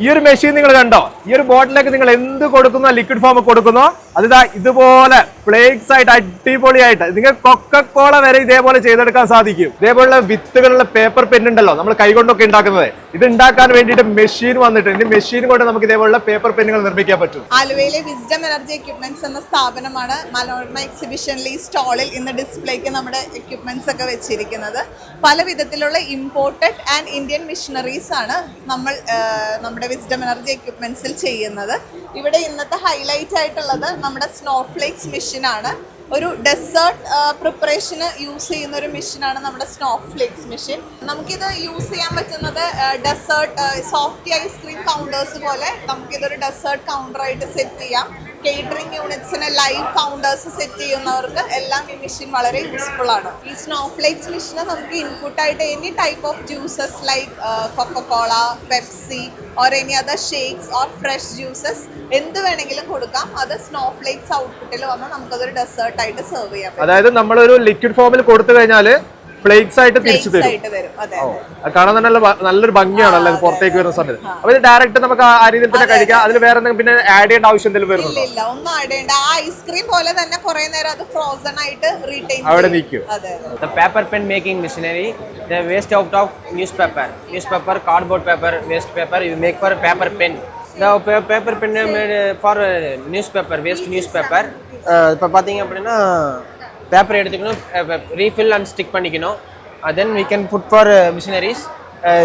ഈ ഒരു മെഷീൻ നിങ്ങൾ കണ്ടോ? ഈ ഒരു ബോട്ടിലേക്ക് നിങ്ങൾ എന്ത് കൊടുക്കുന്നോ? Liquid form കൊടുക്കുന്നോ? അതിതാ ഇതുപോലെ ഫ്ലേക്സ് ആയിട്ട് അടിപൊളിയായിട്ട് നിങ്ങൾ കൊക്കക്കോള വരെ ഇതേപോലെ ചെയ്തെടുക്കാൻ സാധിക്കും. ഇതേപോലുള്ള വിത്തുകളുള്ള പേപ്പർ പെൻ ഉണ്ടല്ലോ നമ്മൾ കൈകൊണ്ടൊക്കെ ഉണ്ടാക്കുന്നത്. ഇത് ഉണ്ടാക്കാൻ വേണ്ടിയിട്ട് മെഷീൻ വന്നിട്ടുണ്ട് മെഷീൻ കൊണ്ട് നമുക്ക് ഇതേപോലുള്ള പേപ്പർ പെന്നുകൾ നിർമ്മിക്കാൻ പറ്റും. ആലുവയിലെ വിസ്ഡം എനർജി എക്യുപ്മെന്റ്സ് എന്ന സ്ഥാപനമാണ് മനോരമ എക്സിബിഷനിൽ ഈ സ്റ്റാളിൽ ഇന്ന് ഡിസ്പ്ലേക്ക് നമ്മുടെ എക്യുപ്മെന്റ്സ് ഒക്കെ വെച്ചിരിക്കുന്നത്. പല വിധത്തിലുള്ള ഇമ്പോർട്ടഡ് ആൻഡ് ഇന്ത്യൻ മിഷനറീസ് ആണ് നമ്മൾ നമ്മുടെ വിസ്ഡം എനർജി എക്യുപ്മെന്റ്സിൽ ചെയ്യുന്നത്. ഇവിടെ ഇന്നത്തെ ഹൈലൈറ്റ് ആയിട്ടുള്ളത് നമ്മുടെ സ്നോഫ്ലേക്സ് മെഷീൻ ആണ്. ഒരു ഡെസേർട്ട് പ്രിപ്പറേഷന് യൂസ് ചെയ്യുന്ന ഒരു മെഷീനാണ് നമ്മുടെ സ്നോഫ്ലേക്സ് മെഷീൻ നമുക്കിത് യൂസ് ചെയ്യാൻ പറ്റുന്നത് ഡെസേർട്ട് സോഫ്റ്റ് ഐസ്ക്രീം കൗണ്ടേഴ്സ് പോലെ നമുക്കിതൊരു ഡെസേർട്ട് കൗണ്ടറായിട്ട് സെറ്റ് ചെയ്യാം. കേറ്ററിംഗ് യൂണിറ്റ്സിന് ലൈവ് കൗണ്ടേഴ്സ് സെറ്റ് ചെയ്യുന്നവർക്ക് എല്ലാം ഈ മെഷീൻ വളരെ യൂസ്ഫുൾ ആണ്. ഈ സ്നോഫ്ലേക്സ് മെഷീന് നമുക്ക് ഇൻപുട്ടായിട്ട് any type of juices like Coca Cola Pepsi or any other shakes or fresh juices എന്ത് വേണമെങ്കിലും കൊടുക്കാം. അത് സ്നോഫ്ലേക്സ് ഔട്ട്പുട്ടിൽ വന്ന് നമുക്കതൊരു ഡെസേർട്ടായിട്ട് സെർവ് ചെയ്യാം അതായത് നമ്മളൊരു ലിക്വിഡ് ഫോമിൽ കൊടുത്തു കഴിഞ്ഞാൽ ഫ്ലേക്സ് ആയിട്ട് തിരിച്ചു Flakes തരും ആയിട്ട് വരും അതെ ഓ, അത് കാണാൻ തന്നെ നല്ല ഭ- നല്ലൊരു ഭംഗിയാണല്ലോ അത് പുറത്തേക്ക് വരുന്ന സമയത്ത് അപ്പൊ ഇത് ഡയറക്റ്റ് നമുക്ക് ആ- ആ രീതിയിൽ തന്നെ കഴിക്കാം അതിൽ വേറെ എന്തെങ്കിലും പിന്നെ ആഡ് ചെയ്യേണ്ട ആവശ്യം എന്തെങ്കിലും ഇല്ല വരുന്നുണ്ടോ ഇല്ല ഒന്നും ആഡ് ചെയ്യണ്ട ആ ഐസ്ക്രീം പോലെ തന്നെ കുറെ നേരം അത് ഫ്രോസൺ ആയിട്ട് റീറ്റെയിൻ അവിടെ നിൽക്കും അതെ അതെ The paper pen making machinery, the waste out of newspaper, newspaper, cardboard paper, waste paper, you make for paper pen. The pa- paper pen made uh, for uh, newspaper, waste newspaper. இப்போ பார்த்தீங்க அப்படின்னா paper எடுத்துக்கணும் refill and stick பண்ணிக்கணும் then we can put for uh, missionaries uh,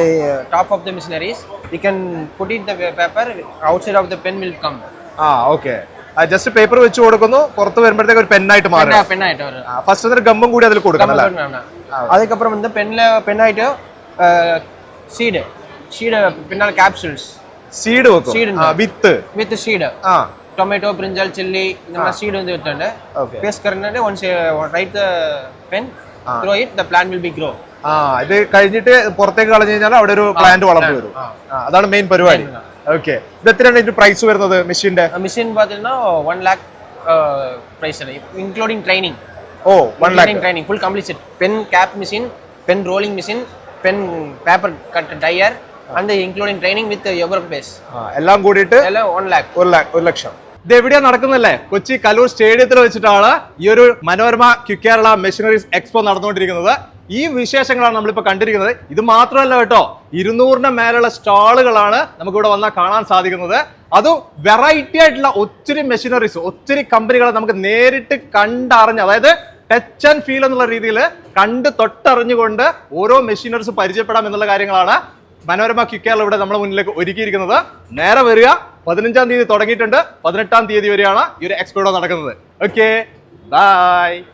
top of the missionaries we can put it the paper outside of the pen will come ആ okay just paper വെച്ച് കൊടുക്കുന്നു പുറത്ത് വരുമ്പോഴത്തേക്ക് ഒരു പെന്നായിട്ട് മാറും pen ஆகிட்டு வரும் ഫസ്റ്റ് ഒരു ഗമ്മും കൂടി അതിൽ കൊടുക്കണം അല്ലേ அதுக்கப்புறம் வந்து பென்ல பென் ஆகிட்டு சீடு சீடு பின்னால் கேப்சூல்ஸ் സീഡ് വെക്കും Seed ആ, വിത്ത് வித் சீடு ആ ಟೊಮೆಟೊ ಬ್ರಿಂಜಾಲ್ ಚಿಲ್ಲಿ ನಮ್ಮ ಸೀಡ್ ಒಂದು ಇರ್ತಂಡೆ paste current once right the pen throw it the plant will be grow ആ ഇത് കഴിഞ്ഞിട്ട് പുറത്തേക്ക് കളഞ്ഞു കഴിഞ്ഞാൽ അവിടെ ഒരു പ്ലാന്റ് വളർന്നു വരും. അതാണ് മെയിൻ പരിപാടി. ഓക്കെ ഇത് എത്രയാണ് ഇതിന്റെ പ്രൈസ് വരുന്നത് മെഷീന്റെ machine പാത്തിനാ one lakh price including training oh one lakh training full complete pen cap machine pen rolling machine pen paper cut die and including training with യോഗർ base എല്ലാം കൂടിയിട്ട് എല്ലാം 1 ലാക്ക് 1 ലാക്ക് ഒരു ലക്ഷം. ഇത് എവിടെയാ നടക്കുന്നല്ലേ? കൊച്ചി കലൂർ സ്റ്റേഡിയത്തിൽ വെച്ചിട്ടാണ് ഈ ഒരു Manorama Q Kerala machineries expo നടന്നുകൊണ്ടിരിക്കുന്നത്. ഈ വിശേഷങ്ങളാണ് നമ്മളിപ്പോൾ കണ്ടിരിക്കുന്നത്. ഇത് മാത്രമല്ല കേട്ടോ ഇരുന്നൂറിന് മേലുള്ള സ്റ്റാളുകളാണ് നമുക്ക് ഇവിടെ വന്നാൽ കാണാൻ സാധിക്കുന്നത്. അതും വെറൈറ്റി ആയിട്ടുള്ള ഒത്തിരി മെഷീനറീസ് ഒത്തിരി കമ്പനികളെ നമുക്ക് നേരിട്ട് കണ്ടറിഞ്ഞ് അതായത് ടച്ച് ആൻഡ് ഫീൽ എന്നുള്ള രീതിയിൽ കണ്ട് തൊട്ടറിഞ്ഞുകൊണ്ട് ഓരോ മെഷീനറീസ് പരിചയപ്പെടാം എന്നുള്ള കാര്യങ്ങളാണ് മനോരമ ക്വിക്കേറിൽ ഇവിടെ നമ്മുടെ മുന്നിലേക്ക് ഒരുക്കിയിരിക്കുന്നത്. നേരെ വരിക. പതിനഞ്ചാം തീയതി തുടങ്ങിയിട്ടുണ്ട്. പതിനെട്ടാം തീയതി വരെയാണ് ഈ ഒരു എക്സ്പോ നടക്കുന്നത്. Okay bye